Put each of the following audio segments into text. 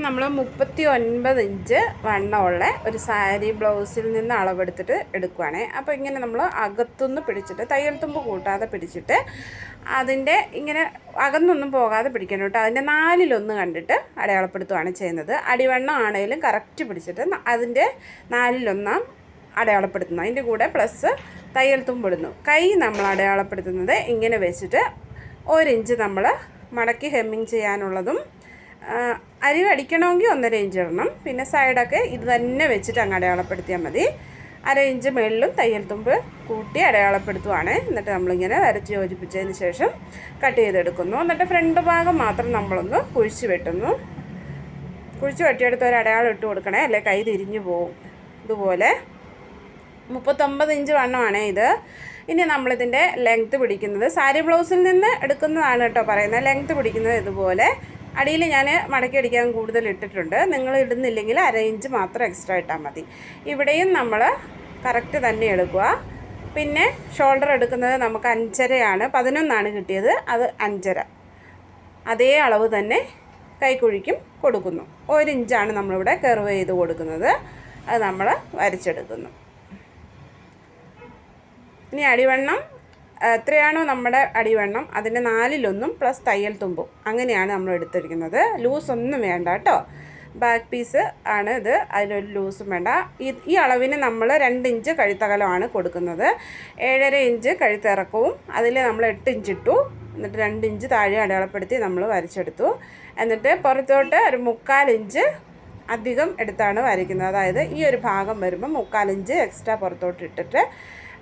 നമ്മൾ മുപ്പത്തി ഒൻപത് ഇഞ്ച് വണ്ണമുള്ള ഒരു സാരി ബ്ലൗസിൽ നിന്ന് അളവെടുത്തിട്ട് എടുക്കുവാണേ. അപ്പോൾ ഇങ്ങനെ നമ്മൾ അകത്തുനിന്ന് പിടിച്ചിട്ട് തയ്യൽ തുമ്പ് കൂട്ടാതെ പിടിച്ചിട്ട് അതിന്റെ ഇങ്ങനെ അകന്നൊന്നും പോകാതെ പിടിക്കണം കേട്ടോ. അതിന്റെ നാലിലൊന്ന് കണ്ടിട്ട് അടയാളപ്പെടുത്തുകയാണ് ചെയ്യുന്നത്. അടിവണ്ണം ആണെങ്കിലും കറക്റ്റ് പിടിച്ചിട്ട് അതിന്റെ നാലിലൊന്നാം അടയാളപ്പെടുത്തുന്നു. അതിന്റെ കൂടെ പ്ലസ് തയ്യൽ തുമ്പിടുന്നു കൈ നമ്മൾ അടയാളപ്പെടുത്തുന്നത് ഇങ്ങനെ വെച്ചിട്ട് ഒരിഞ്ച് നമ്മൾ മടക്കി ഹെമ്മിങ് ചെയ്യാനുള്ളതും അരി അടിക്കണമെങ്കിൽ ഒന്നര ഇഞ്ച് ഇടണം. പിന്നെ സൈഡൊക്കെ ഇത് തന്നെ വെച്ചിട്ട് അങ്ങ് അടയാളപ്പെടുത്തിയാൽ മതി. അര ഇഞ്ച് മുകളിലും തയ്യൽ തുമ്പ് കൂട്ടി അടയാളപ്പെടുത്തുവാണ്. എന്നിട്ട് നമ്മളിങ്ങനെ വരച്ച് യോജിപ്പിച്ചതിന് ശേഷം കട്ട് ചെയ്തെടുക്കുന്നു. എന്നിട്ട് ഫ്രണ്ട് ഭാഗം മാത്രം നമ്മളൊന്ന് കുഴിച്ച് വെട്ടുന്നു. കുഴിച്ച് വെട്ടിയെടുത്ത് ഒരു അടയാളം ഇട്ട് കൊടുക്കണേ. അല്ലെ? കൈ തിരിഞ്ഞു പോവും. ഇതുപോലെ മുപ്പത്തൊമ്പത് ഇഞ്ച് വണ്ണമാണ് ഇത്. ഇനി നമ്മളിതിന്റെ ലെങ്ത്ത് പിടിക്കുന്നത്. സാരി ബ്ലൗസിൽ നിന്ന് എടുക്കുന്നതാണ് കേട്ടോ പറയുന്നത്. ലെങ്ത്ത് പിടിക്കുന്നത് ഇതുപോലെ അടിയിൽ ഞാൻ മടക്കി അടിക്കാൻ കൂടുതൽ ഇട്ടിട്ടുണ്ട്. നിങ്ങൾ ഇടുന്നില്ലെങ്കിൽ അര ഇഞ്ച് മാത്രം എക്സ്ട്രാ ഇട്ടാൽ മതി. ഇവിടെയും നമ്മൾ കറക്റ്റ് തന്നെ എടുക്കുക. പിന്നെ ഷോൾഡർ എടുക്കുന്നത് നമുക്ക് അഞ്ചരയാണ്. പതിനൊന്നാണ് കിട്ടിയത്. അത് അഞ്ചര. അതേ അളവ് തന്നെ കൈക്കുഴിക്കും കൊടുക്കുന്നു. ഒരു ഇഞ്ചാണ് നമ്മളിവിടെ കർവ് ചെയ്ത് കൊടുക്കുന്നത്. അത് നമ്മൾ വരച്ചെടുക്കുന്നു. ഇനി അടിവണ്ണം എത്രയാണോ നമ്മുടെ അടിവണ്ണം അതിന്റെ നാലിലൊന്നും പ്ലസ് തയ്യൽ തുമ്പും. അങ്ങനെയാണ് നമ്മൾ എടുത്തിരിക്കുന്നത്. ലൂസ് ഒന്നും വേണ്ട കേട്ടോ. ബാക്ക് പീസ് ആണ് ഇത്. അതിലൊരു ലൂസും വേണ്ട. ഈ അളവിന് നമ്മൾ രണ്ട് ഇഞ്ച് കഴുത്തകലമാണ് കൊടുക്കുന്നത്. ഏഴര ഇഞ്ച് കഴുത്തിറക്കവും അതിൽ നമ്മൾ എട്ട് ഇഞ്ച് ഇട്ടു. എന്നിട്ട് രണ്ട് ഇഞ്ച് താഴെ അടയാളപ്പെടുത്തി നമ്മൾ വരച്ചെടുത്തു. എന്നിട്ട് പുറത്തോട്ട് ഒരു മുക്കാൽ ഇഞ്ച് അധികം എടുത്താണ് വരയ്ക്കുന്നത്. അതായത് ഈ ഒരു ഭാഗം വരുമ്പോൾ മുക്കാൽ ഇഞ്ച് എക്സ്ട്രാ പുറത്തോട്ട് ഇട്ടിട്ട്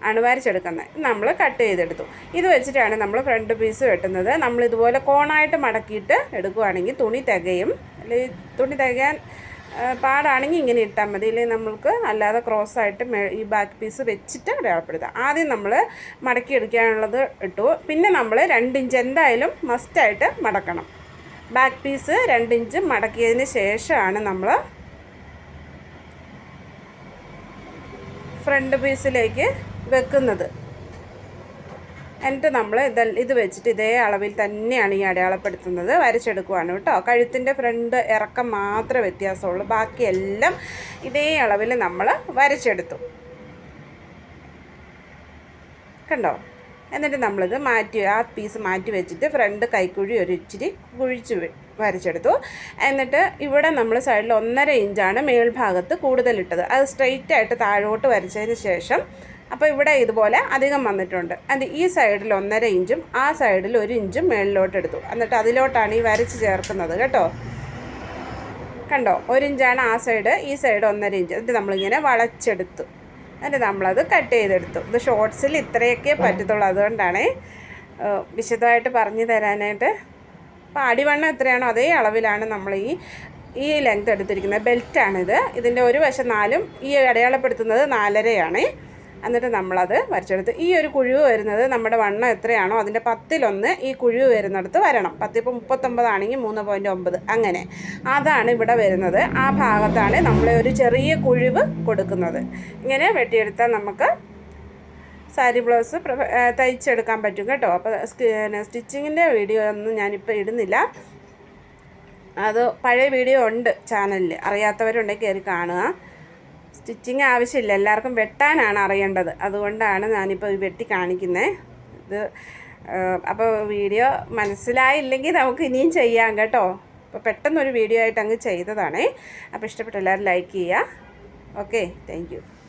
ആണ് വരച്ചെടുക്കുന്നത് നമ്മൾ കട്ട് ചെയ്തെടുത്തു. ഇത് വെച്ചിട്ടാണ് നമ്മൾ ഫ്രണ്ട് പീസ് വെട്ടുന്നത്. നമ്മൾ ഇതുപോലെ കോണായിട്ട് മടക്കിയിട്ട് എടുക്കുകയാണെങ്കിൽ തുണി തികയും അല്ലെങ്കിൽ തുണി തികയാൻ പാടാണെങ്കിൽ ഇങ്ങനെ ഇട്ടാൽ മതി. ഇല്ലെങ്കിൽ നമ്മൾക്ക് അല്ലാതെ ക്രോസ് ആയിട്ട് ഈ ബാക്ക് പീസ് വെച്ചിട്ട് അടയാളപ്പെടുത്താം ആദ്യം നമ്മൾ മടക്കി എടുക്കാനുള്ളത് ഇട്ടു. പിന്നെ നമ്മൾ രണ്ട് ഇഞ്ച് എന്തായാലും മസ്റ്റായിട്ട് മടക്കണം. ബാക്ക് പീസ് രണ്ട് ഇഞ്ച് മടക്കിയതിന് ശേഷമാണ് നമ്മൾ ഫ്രണ്ട് പീസിലേക്ക് വെക്കുന്നത്. എന്നിട്ട് നമ്മൾ ഇത് ഇത് വെച്ചിട്ട് ഇതേ അളവിൽ തന്നെയാണ് ഈ അടയാളപ്പെടുത്തുന്നത്. വരച്ചെടുക്കുവാണ് കേട്ടോ. കഴുത്തിന്റെ ഫ്രണ്ട് ഇറക്കം മാത്രമേ വ്യത്യാസമുള്ളൂ. ബാക്കിയെല്ലാം ഇതേ അളവിൽ നമ്മൾ വരച്ചെടുത്തു. കണ്ടോ? എന്നിട്ട് നമ്മളിത് മാറ്റി ആ പീസ് മാറ്റി വെച്ചിട്ട് ഫ്രണ്ട് കൈക്കുഴി ഒരു ഇച്ചിരി കുഴിച്ച് വരച്ചെടുത്തു. എന്നിട്ട് ഇവിടെ നമ്മൾ സൈഡിൽ ഒന്നര ഇഞ്ചാണ് മേൽഭാഗത്ത് കൂടുതലിട്ടത്. അത് സ്ട്രെയിറ്റ് ആയിട്ട് താഴോട്ട് വരച്ചതിന് ശേഷം അപ്പോൾ ഇവിടെ ഇതുപോലെ അധികം വന്നിട്ടുണ്ട്. അത് ഈ സൈഡിൽ ഒന്നര ഇഞ്ചും ആ സൈഡിൽ ഒരു ഇഞ്ചും മേളിലോട്ട് എടുത്തു. എന്നിട്ട് അതിലോട്ടാണ് ഈ വരച്ച് ചേർക്കുന്നത് കേട്ടോ. കണ്ടോ? ഒരു ഇഞ്ചാണ് ആ സൈഡ് ഈ സൈഡ് ഒന്നര ഇഞ്ച്. എന്നിട്ട് നമ്മളിങ്ങനെ വളച്ചെടുത്തു. എന്നിട്ട് നമ്മളത് കട്ട് ചെയ്തെടുത്തു. ഇത് ഷോർട്സിൽ ഇത്രയൊക്കെ പറ്റത്തുള്ളൂ. അതുകൊണ്ടാണ് വിശദമായിട്ട് പറഞ്ഞു തരാനായിട്ട്. അപ്പോൾ അടിവണ്ണം എത്രയാണോ അതേ അളവിലാണ് നമ്മൾ ഈ ഈ ലെങ്ത് എടുത്തിരിക്കുന്നത്. ബെൽറ്റാണിത് ഇതിന്റെ ഒരു വശം നാലും ഈ അടയാളപ്പെടുത്തുന്നത് നാലരയാണ്. എന്നിട്ട് നമ്മളത് വരച്ചെടുത്ത്. ഈ ഒരു കുഴിവ് വരുന്നത് നമ്മുടെ വണ്ണം എത്രയാണോ അതിന്റെ പത്തിലൊന്ന് ഈ കുഴിവ് വരുന്നിടത്ത് വരണം. പത്തിപ്പോൾ മുപ്പത്തൊമ്പതാണെങ്കിൽ മൂന്ന് പോയിന്റ് ഒമ്പത്. അങ്ങനെ. അതാണ് ഇവിടെ വരുന്നത്. ആ ഭാഗത്താണ് നമ്മൾ ഒരു ചെറിയ കുഴിവ് കൊടുക്കുന്നത്. ഇങ്ങനെ വെട്ടിയെടുത്താൽ നമുക്ക് സാരി ബ്ലൗസ് തയ്ച്ചെടുക്കാൻ പറ്റും കേട്ടോ. അപ്പോൾ സ്റ്റിച്ചിങ്ങിന്റെ വീഡിയോ ഒന്നും ഞാനിപ്പോൾ ഇടുന്നില്ല. അത് പഴയ വീഡിയോ ഉണ്ട് ചാനലിൽ. അറിയാത്തവരുണ്ടെങ്കിൽ കയറി കാണുക. സ്റ്റിച്ചിങ് ആവശ്യമില്ല. എല്ലാവർക്കും വെട്ടാനാണ് അറിയേണ്ടത്. അതുകൊണ്ടാണ് ഞാനിപ്പോൾ വെട്ടി കാണിക്കുന്നത് ഇത് അപ്പോൾ വീഡിയോ മനസ്സിലായില്ലെങ്കിൽ നമുക്ക് ഇനിയും ചെയ്യാം കേട്ടോ. അപ്പോൾ പെട്ടെന്നൊരു വീഡിയോ ആയിട്ട് അങ്ങ് ചെയ്തതാണേ. അപ്പോൾ ഇഷ്ടപ്പെട്ട എല്ലാവരും ലൈക്ക് ചെയ്യുക. Okay thank